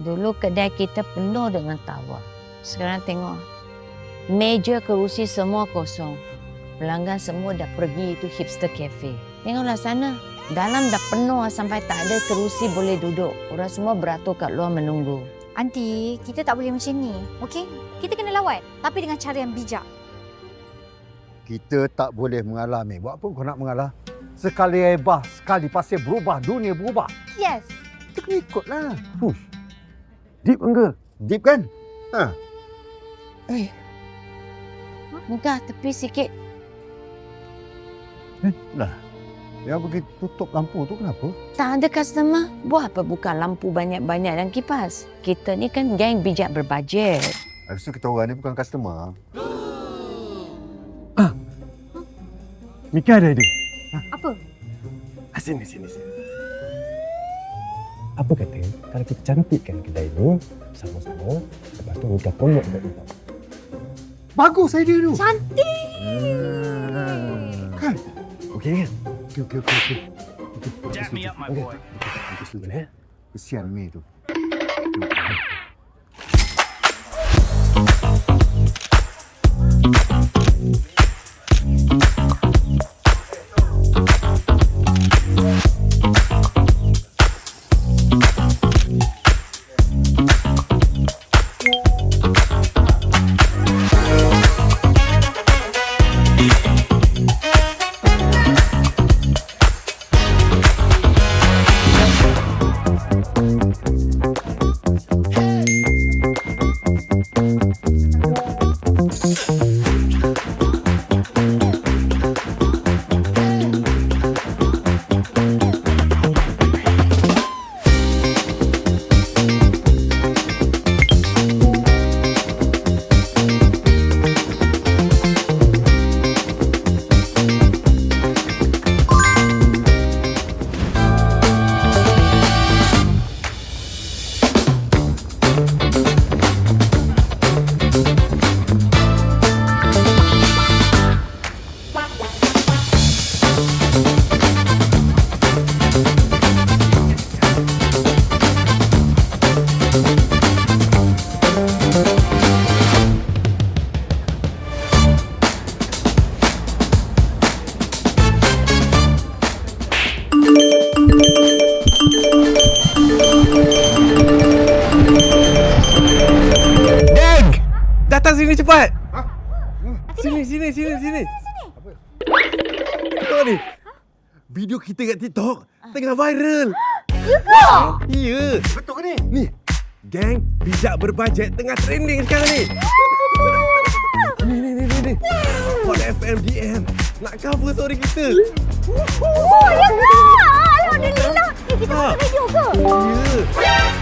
Dulu kedai kita penuh dengan tawa. Sekarang tengok. Meja kerusi semua kosong. Pelanggan semua dah pergi itu hipster cafe. Tengoklah sana. Dalam dah penuh sampai tak ada kerusi boleh duduk. Orang semua beratur kat luar menunggu. Aunty, kita tak boleh macam ni. Okey? Kita kena lawan. Tapi dengan cara yang bijak. Kita tak boleh mengalah, Mek. Buat apa kau nak mengalah? Sekali hebah, sekali pasir berubah, dunia berubah. Yes. Kita kena ikutlah. Hush. Deep enggak? Deep kan? Ha. Eh. Muka tepi sikit. Eh, lah. Yang pergi tutup lampu tu kenapa? Tak ada customer. Buat apa buka lampu banyak-banyak dan kipas? Kita ni kan geng bijak berbajet. Habis tu kita orang ni bukan customer. Mika ada idea. Apa? Ah, sini, sini, sini. Apa kata kalau kita cantikkan kedai ni sama-sama, lepas tu Mika promote dekat kita. Bagus idea tu. Cantik. Hmm. Kan? Okey kan? Okey, okey, okey. okey. Okey, Dap me up, my Okay. boy. Okey, setuju. Boleh? Kesian Mei tu. Datang sini cepat. Ha? Sini, sini, sini, sini, sini. Apa? Tengok ni. Ha? Video kita kat TikTok ha? tengah viral. Ya ke? Ya. Betul ke ni? Ni. Gang bijak berbajet tengah trending sekarang ni. ni, ni, ni, ni. ni. Hot. FM DM. Nak cover story kita. Oh, ya ke? Alhamdulillah. Eh, kita ha? Ah. video ke? Ya.